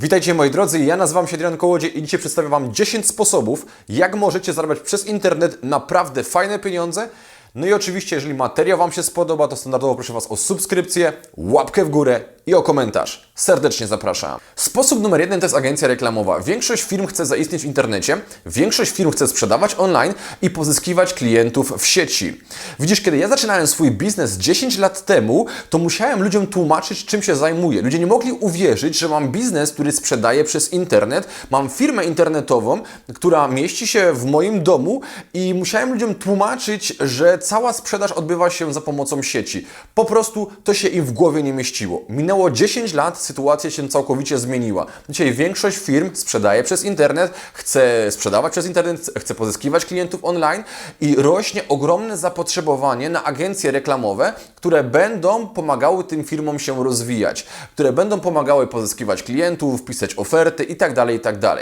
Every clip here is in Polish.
Witajcie moi drodzy, ja nazywam się Adrian Kołodziej i dzisiaj przedstawię Wam 10 sposobów, jak możecie zarabiać przez internet naprawdę fajne pieniądze. No i oczywiście, jeżeli materiał Wam się spodoba, to standardowo proszę Was o subskrypcję, łapkę w górę i o komentarz. Serdecznie zapraszam. Sposób numer jeden to jest agencja reklamowa. Większość firm chce zaistnieć w internecie, większość firm chce sprzedawać online i pozyskiwać klientów w sieci. Widzisz, kiedy ja zaczynałem swój biznes 10 lat temu, to musiałem ludziom tłumaczyć, czym się zajmuję. Ludzie nie mogli uwierzyć, że mam biznes, który sprzedaje przez internet, mam firmę internetową, która mieści się w moim domu i musiałem ludziom tłumaczyć, że cała sprzedaż odbywa się za pomocą sieci. Po prostu to się im w głowie nie mieściło. 10 lat, sytuacja się całkowicie zmieniła. Dzisiaj większość firm sprzedaje przez internet, chce sprzedawać przez internet, chce pozyskiwać klientów online i rośnie ogromne zapotrzebowanie na agencje reklamowe, które będą pomagały tym firmom się rozwijać, które będą pomagały pozyskiwać klientów, pisać oferty itd. itd.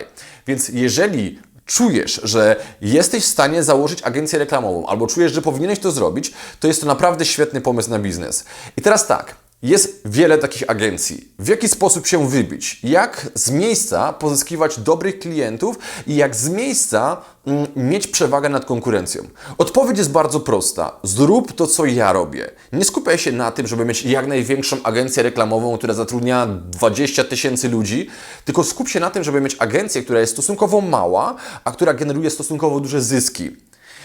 Więc jeżeli czujesz, że jesteś w stanie założyć agencję reklamową, albo czujesz, że powinieneś to zrobić, to jest to naprawdę świetny pomysł na biznes. I teraz tak. Jest wiele takich agencji. W jaki sposób się wybić? Jak z miejsca pozyskiwać dobrych klientów i jak z miejsca mm, mieć przewagę nad konkurencją? Odpowiedź jest bardzo prosta. Zrób to, co ja robię. Nie skupiaj się na tym, żeby mieć jak największą agencję reklamową, która zatrudnia 20 tysięcy ludzi, tylko skup się na tym, żeby mieć agencję, która jest stosunkowo mała, a która generuje stosunkowo duże zyski.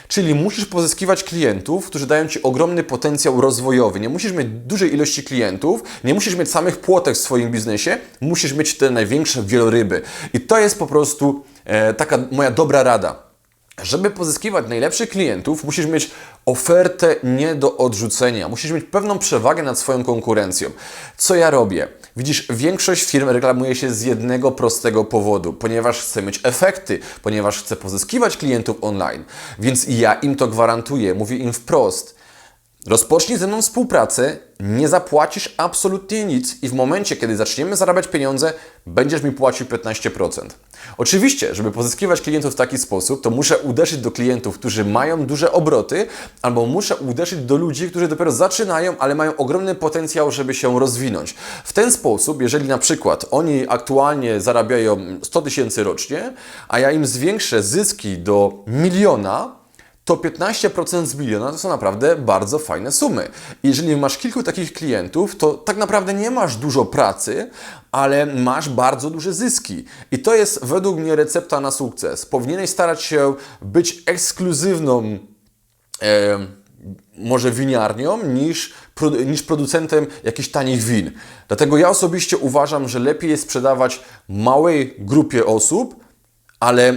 Czyli musisz pozyskiwać klientów, którzy dają Ci ogromny potencjał rozwojowy. Nie musisz mieć dużej ilości klientów, nie musisz mieć samych płotek w swoim biznesie, musisz mieć te największe wieloryby. I to jest po prostu e, taka moja dobra rada. Żeby pozyskiwać najlepszych klientów, musisz mieć ofertę nie do odrzucenia. Musisz mieć pewną przewagę nad swoją konkurencją. Co ja robię? Widzisz, większość firm reklamuje się z jednego prostego powodu, ponieważ chce mieć efekty, ponieważ chce pozyskiwać klientów online. Więc ja im to gwarantuję, mówię im wprost. Rozpocznij ze mną współpracę, nie zapłacisz absolutnie nic i w momencie, kiedy zaczniemy zarabiać pieniądze, będziesz mi płacił 15%. Oczywiście, żeby pozyskiwać klientów w taki sposób, to muszę uderzyć do klientów, którzy mają duże obroty, albo muszę uderzyć do ludzi, którzy dopiero zaczynają, ale mają ogromny potencjał, żeby się rozwinąć. W ten sposób, jeżeli na przykład oni aktualnie zarabiają 100 tysięcy rocznie, a ja im zwiększę zyski do miliona, to 15% z miliona to są naprawdę bardzo fajne sumy. Jeżeli masz kilku takich klientów, to tak naprawdę nie masz dużo pracy, ale masz bardzo duże zyski. I to jest według mnie recepta na sukces. Powinieneś starać się być ekskluzywną. E, może winiarnią niż, niż producentem jakichś tanich win. Dlatego ja osobiście uważam, że lepiej jest sprzedawać małej grupie osób, ale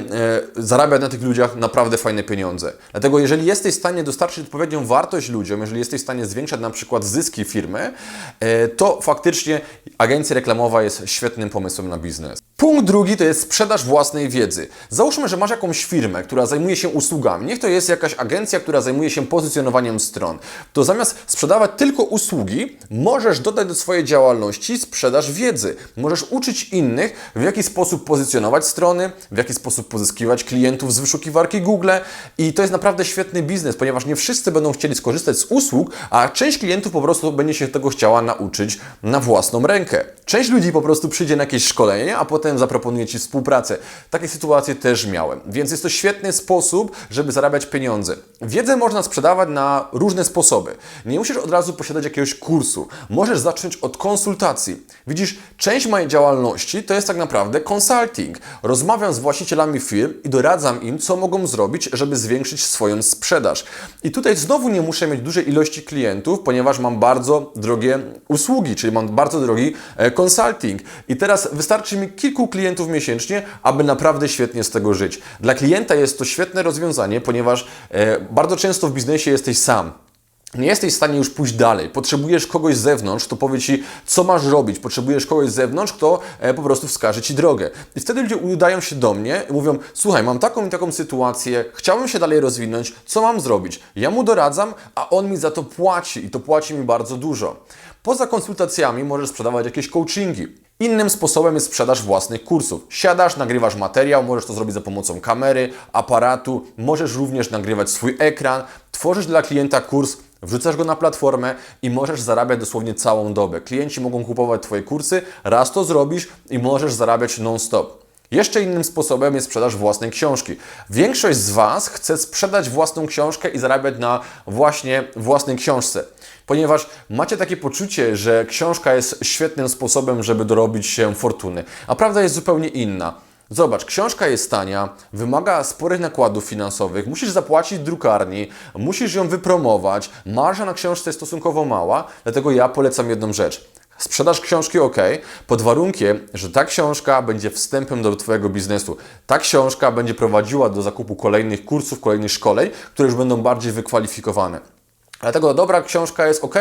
e, na tych ludziach naprawdę fajne pieniądze. Dlatego jeżeli jesteś w stanie dostarczyć odpowiednią wartość ludziom, jeżeli jesteś w stanie zwiększać na przykład zyski firmy, e, to faktycznie agencja reklamowa jest świetnym pomysłem na biznes. Punkt drugi to jest sprzedaż własnej wiedzy. Załóżmy, że masz jakąś firmę, która zajmuje się usługami. Niech to jest jakaś agencja, która zajmuje się pozycjonowaniem stron. To zamiast sprzedawać tylko usługi, możesz dodać do swojej działalności sprzedaż wiedzy. Możesz uczyć innych, w jaki sposób pozycjonować strony, w jaki sposób pozyskiwać klientów z wyszukiwarki Google i to jest naprawdę świetny biznes, ponieważ nie wszyscy będą chcieli skorzystać z usług, a część klientów po prostu będzie się tego chciała nauczyć na własną rękę. Część ludzi po prostu przyjdzie na jakieś szkolenie, a potem zaproponuje Ci współpracę. Takie sytuacje też miałem, więc jest to świetny sposób, żeby zarabiać pieniądze. Wiedzę można sprzedawać na różne sposoby. Nie musisz od razu posiadać jakiegoś kursu. Możesz zacząć od konsultacji. Widzisz, część mojej działalności to jest tak naprawdę consulting. Rozmawiam z właścicielami właścicielami firm i doradzam im, co mogą zrobić, żeby zwiększyć swoją sprzedaż. I tutaj znowu nie muszę mieć dużej ilości klientów, ponieważ mam bardzo drogie usługi, czyli mam bardzo drogi e, consulting. I teraz wystarczy mi kilku klientów miesięcznie, aby naprawdę świetnie z tego żyć. Dla klienta jest to świetne rozwiązanie, ponieważ e, bardzo często w biznesie jesteś sam nie jesteś w stanie już pójść dalej, potrzebujesz kogoś z zewnątrz, kto powie Ci, co masz robić, potrzebujesz kogoś z zewnątrz, kto e, po prostu wskaże Ci drogę. I wtedy ludzie udają się do mnie i mówią, słuchaj, mam taką i taką sytuację, chciałbym się dalej rozwinąć, co mam zrobić? Ja mu doradzam, a on mi za to płaci i to płaci mi bardzo dużo. Poza konsultacjami możesz sprzedawać jakieś coachingi. Innym sposobem jest sprzedaż własnych kursów. Siadasz, nagrywasz materiał, możesz to zrobić za pomocą kamery, aparatu, możesz również nagrywać swój ekran, tworzysz dla klienta kurs Wrzucasz go na platformę i możesz zarabiać dosłownie całą dobę. Klienci mogą kupować Twoje kursy, raz to zrobisz i możesz zarabiać non-stop. Jeszcze innym sposobem jest sprzedaż własnej książki. Większość z Was chce sprzedać własną książkę i zarabiać na właśnie własnej książce, ponieważ macie takie poczucie, że książka jest świetnym sposobem, żeby dorobić się fortuny, a prawda jest zupełnie inna. Zobacz, książka jest tania, wymaga sporych nakładów finansowych, musisz zapłacić drukarni, musisz ją wypromować, marża na książce jest stosunkowo mała, dlatego ja polecam jedną rzecz. Sprzedaż książki ok, pod warunkiem, że ta książka będzie wstępem do Twojego biznesu. Ta książka będzie prowadziła do zakupu kolejnych kursów, kolejnych szkoleń, które już będą bardziej wykwalifikowane. Dlatego dobra książka jest ok,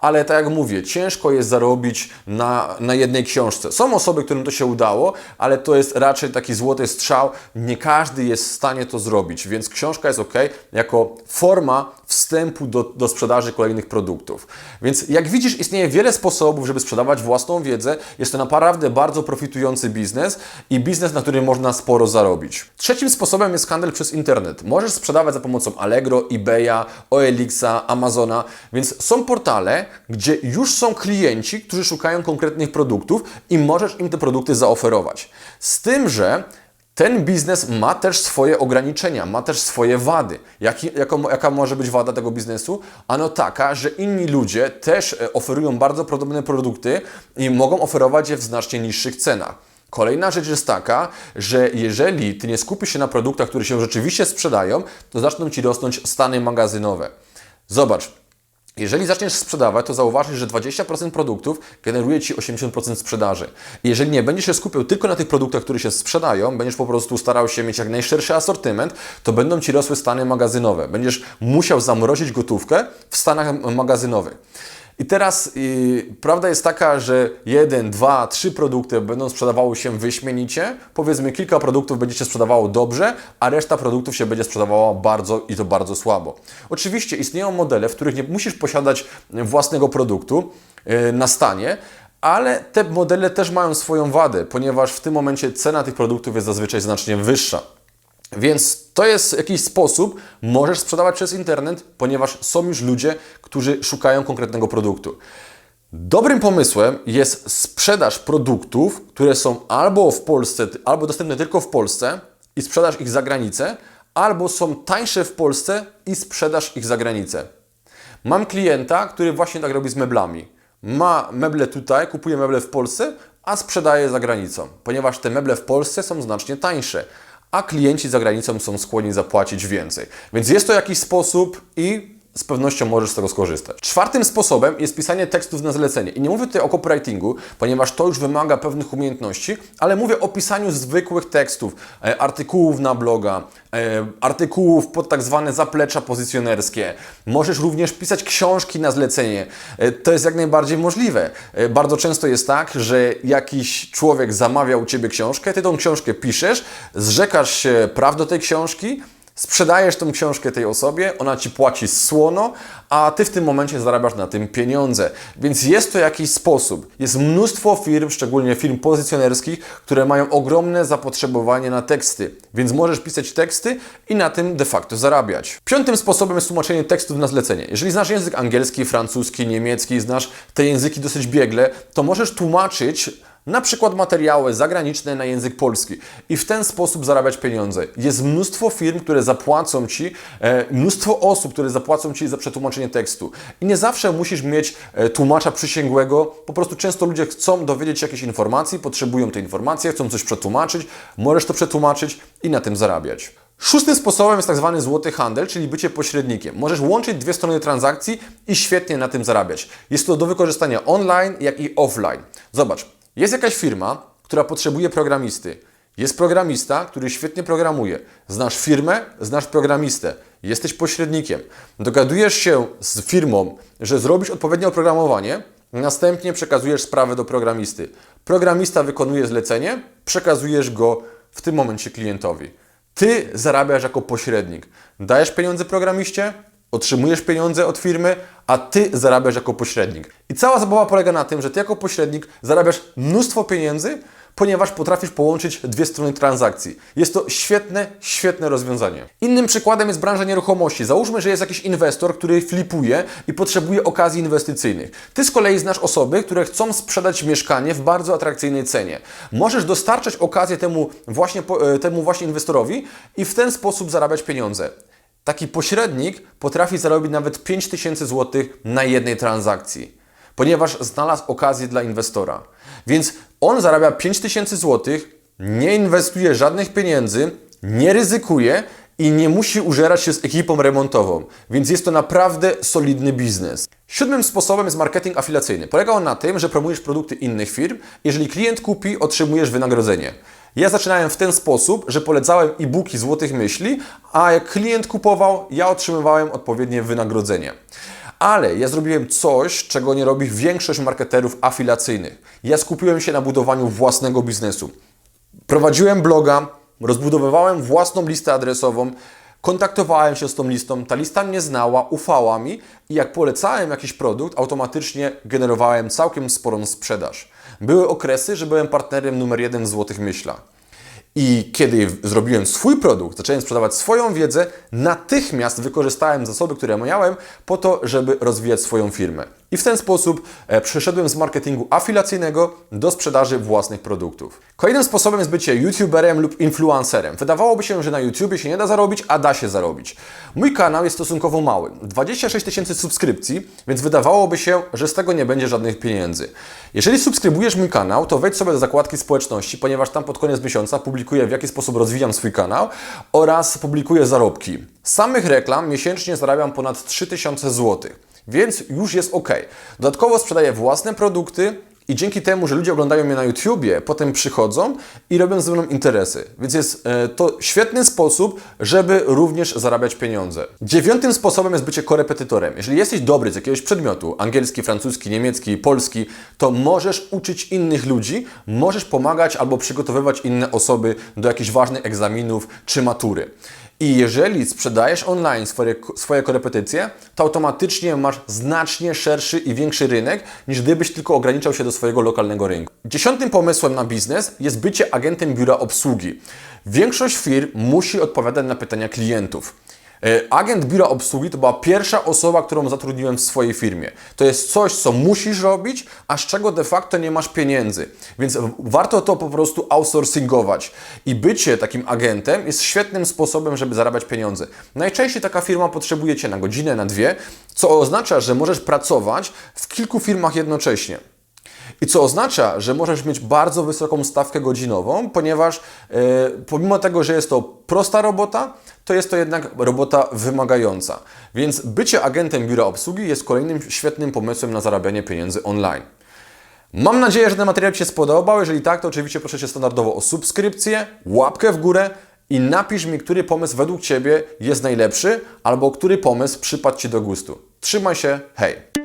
ale tak jak mówię, ciężko jest zarobić na, na jednej książce. Są osoby, którym to się udało, ale to jest raczej taki złoty strzał. Nie każdy jest w stanie to zrobić, więc książka jest ok jako forma wstępu do, do sprzedaży kolejnych produktów. Więc jak widzisz, istnieje wiele sposobów, żeby sprzedawać własną wiedzę. Jest to naprawdę bardzo profitujący biznes i biznes, na którym można sporo zarobić. Trzecim sposobem jest handel przez internet. Możesz sprzedawać za pomocą Allegro, eBaya, OLX, Amazona, więc są portale, gdzie już są klienci, którzy szukają konkretnych produktów i możesz im te produkty zaoferować. Z tym, że ten biznes ma też swoje ograniczenia, ma też swoje wady. Jaki, jako, jaka może być wada tego biznesu? Ano taka, że inni ludzie też e, oferują bardzo podobne produkty i mogą oferować je w znacznie niższych cenach. Kolejna rzecz jest taka, że jeżeli Ty nie skupisz się na produktach, które się rzeczywiście sprzedają, to zaczną Ci rosnąć stany magazynowe. Zobacz, jeżeli zaczniesz sprzedawać, to zauważysz, że 20% produktów generuje Ci 80% sprzedaży. Jeżeli nie będziesz się skupiał tylko na tych produktach, które się sprzedają, będziesz po prostu starał się mieć jak najszerszy asortyment, to będą Ci rosły stany magazynowe. Będziesz musiał zamrozić gotówkę w stanach magazynowych. I teraz y, prawda jest taka, że jeden, dwa, trzy produkty będą sprzedawały się wyśmienicie. Powiedzmy, kilka produktów będzie się sprzedawało dobrze, a reszta produktów się będzie sprzedawała bardzo i to bardzo słabo. Oczywiście istnieją modele, w których nie musisz posiadać własnego produktu y, na stanie, ale te modele też mają swoją wadę, ponieważ w tym momencie cena tych produktów jest zazwyczaj znacznie wyższa. Więc to jest jakiś sposób, możesz sprzedawać przez internet, ponieważ są już ludzie, którzy szukają konkretnego produktu. Dobrym pomysłem jest sprzedaż produktów, które są albo w Polsce, albo dostępne tylko w Polsce i sprzedaż ich za granicę, albo są tańsze w Polsce i sprzedaż ich za granicę. Mam klienta, który właśnie tak robi z meblami. Ma meble tutaj, kupuje meble w Polsce, a sprzedaje za granicą, ponieważ te meble w Polsce są znacznie tańsze a klienci za granicą są skłonni zapłacić więcej. Więc jest to jakiś sposób i z pewnością możesz z tego skorzystać. Czwartym sposobem jest pisanie tekstów na zlecenie. I nie mówię tutaj o copywritingu, ponieważ to już wymaga pewnych umiejętności, ale mówię o pisaniu zwykłych tekstów, e, artykułów na bloga, e, artykułów pod tak zwane zaplecza pozycjonerskie. Możesz również pisać książki na zlecenie. E, to jest jak najbardziej możliwe. Bardzo często jest tak, że jakiś człowiek zamawia u Ciebie książkę, Ty tą książkę piszesz, zrzekasz się praw do tej książki, Sprzedajesz tą książkę tej osobie, ona ci płaci słono, a ty w tym momencie zarabiasz na tym pieniądze. Więc jest to jakiś sposób. Jest mnóstwo firm, szczególnie firm pozycjonerskich, które mają ogromne zapotrzebowanie na teksty. Więc możesz pisać teksty i na tym de facto zarabiać. Piątym sposobem jest tłumaczenie tekstów na zlecenie. Jeżeli znasz język angielski, francuski, niemiecki, znasz te języki dosyć biegle, to możesz tłumaczyć na przykład materiały zagraniczne na język polski i w ten sposób zarabiać pieniądze. Jest mnóstwo firm, które zapłacą Ci, e, mnóstwo osób, które zapłacą Ci za przetłumaczenie tekstu. I nie zawsze musisz mieć e, tłumacza przysięgłego, po prostu często ludzie chcą dowiedzieć się jakiejś informacji, potrzebują tej informacji, chcą coś przetłumaczyć, możesz to przetłumaczyć i na tym zarabiać. Szóstym sposobem jest tak zwany złoty handel, czyli bycie pośrednikiem. Możesz łączyć dwie strony transakcji i świetnie na tym zarabiać. Jest to do wykorzystania online, jak i offline. Zobacz, jest jakaś firma, która potrzebuje programisty. Jest programista, który świetnie programuje. Znasz firmę, znasz programistę. Jesteś pośrednikiem. Dogadujesz się z firmą, że zrobisz odpowiednie oprogramowanie, następnie przekazujesz sprawę do programisty. Programista wykonuje zlecenie, przekazujesz go w tym momencie klientowi. Ty zarabiasz jako pośrednik. Dajesz pieniądze programiście, otrzymujesz pieniądze od firmy, a ty zarabiasz jako pośrednik. I cała zabawa polega na tym, że ty jako pośrednik zarabiasz mnóstwo pieniędzy, ponieważ potrafisz połączyć dwie strony transakcji. Jest to świetne, świetne rozwiązanie. Innym przykładem jest branża nieruchomości. Załóżmy, że jest jakiś inwestor, który flipuje i potrzebuje okazji inwestycyjnych. Ty z kolei znasz osoby, które chcą sprzedać mieszkanie w bardzo atrakcyjnej cenie. Możesz dostarczać okazję temu właśnie, e, temu właśnie inwestorowi i w ten sposób zarabiać pieniądze. Taki pośrednik potrafi zarobić nawet 5000 zł na jednej transakcji, ponieważ znalazł okazję dla inwestora. Więc on zarabia 5000 zł, nie inwestuje żadnych pieniędzy, nie ryzykuje i nie musi użerać się z ekipą remontową, więc jest to naprawdę solidny biznes. Siódmym sposobem jest marketing afiliacyjny. Polega on na tym, że promujesz produkty innych firm. Jeżeli klient kupi, otrzymujesz wynagrodzenie. Ja zaczynałem w ten sposób, że polecałem e-booki Złotych Myśli, a jak klient kupował, ja otrzymywałem odpowiednie wynagrodzenie. Ale ja zrobiłem coś, czego nie robi większość marketerów afiliacyjnych. Ja skupiłem się na budowaniu własnego biznesu. Prowadziłem bloga, rozbudowywałem własną listę adresową, kontaktowałem się z tą listą, ta lista mnie znała, ufała mi i jak polecałem jakiś produkt, automatycznie generowałem całkiem sporą sprzedaż. Były okresy, że byłem partnerem numer jeden w Złotych Myślach. I kiedy zrobiłem swój produkt, zacząłem sprzedawać swoją wiedzę, natychmiast wykorzystałem zasoby, które miałem, po to, żeby rozwijać swoją firmę. I w ten sposób e, przeszedłem z marketingu afiliacyjnego do sprzedaży własnych produktów. Kolejnym sposobem jest bycie youtuberem lub influencerem. Wydawałoby się, że na YouTubie się nie da zarobić, a da się zarobić. Mój kanał jest stosunkowo mały. 26 tysięcy subskrypcji, więc wydawałoby się, że z tego nie będzie żadnych pieniędzy. Jeżeli subskrybujesz mój kanał, to wejdź sobie do zakładki społeczności, ponieważ tam pod koniec miesiąca publikuję w jaki sposób rozwijam swój kanał oraz publikuję zarobki. Z samych reklam miesięcznie zarabiam ponad 3000 zł, więc już jest ok. Dodatkowo sprzedaję własne produkty i dzięki temu, że ludzie oglądają mnie na YouTubie, potem przychodzą i robią ze mną interesy. Więc jest e, to świetny sposób, żeby również zarabiać pieniądze. Dziewiątym sposobem jest bycie korepetytorem. Jeżeli jesteś dobry z jakiegoś przedmiotu, angielski, francuski, niemiecki, polski, to możesz uczyć innych ludzi, możesz pomagać albo przygotowywać inne osoby do jakichś ważnych egzaminów czy matury. I jeżeli sprzedajesz online swoje, swoje korepetycje, to automatycznie masz znacznie szerszy i większy rynek, niż gdybyś tylko ograniczał się do swojego lokalnego rynku. Dziesiątym pomysłem na biznes jest bycie agentem biura obsługi. Większość firm musi odpowiadać na pytania klientów. E, Agent biura obsługi to była pierwsza osoba, którą zatrudniłem w swojej firmie. To jest coś, co musisz robić, a z czego de facto nie masz pieniędzy. Więc warto to po prostu outsourcingować. I bycie takim agentem jest świetnym sposobem, żeby zarabiać pieniądze. Najczęściej taka firma potrzebuje Cię na godzinę, na dwie, co oznacza, że możesz pracować w kilku firmach jednocześnie. I co oznacza, że możesz mieć bardzo wysoką stawkę godzinową, ponieważ e, pomimo tego, że jest to prosta robota, to jest to jednak robota wymagająca. Więc bycie agentem biura obsługi jest kolejnym świetnym pomysłem na zarabianie pieniędzy online. Mam nadzieję, że ten materiał Ci się spodobał. Jeżeli tak, to oczywiście proszę Cię standardowo o subskrypcję, łapkę w górę i napisz mi, który pomysł według Ciebie jest najlepszy, albo który pomysł przypadł Ci do gustu. Trzymaj się, hej!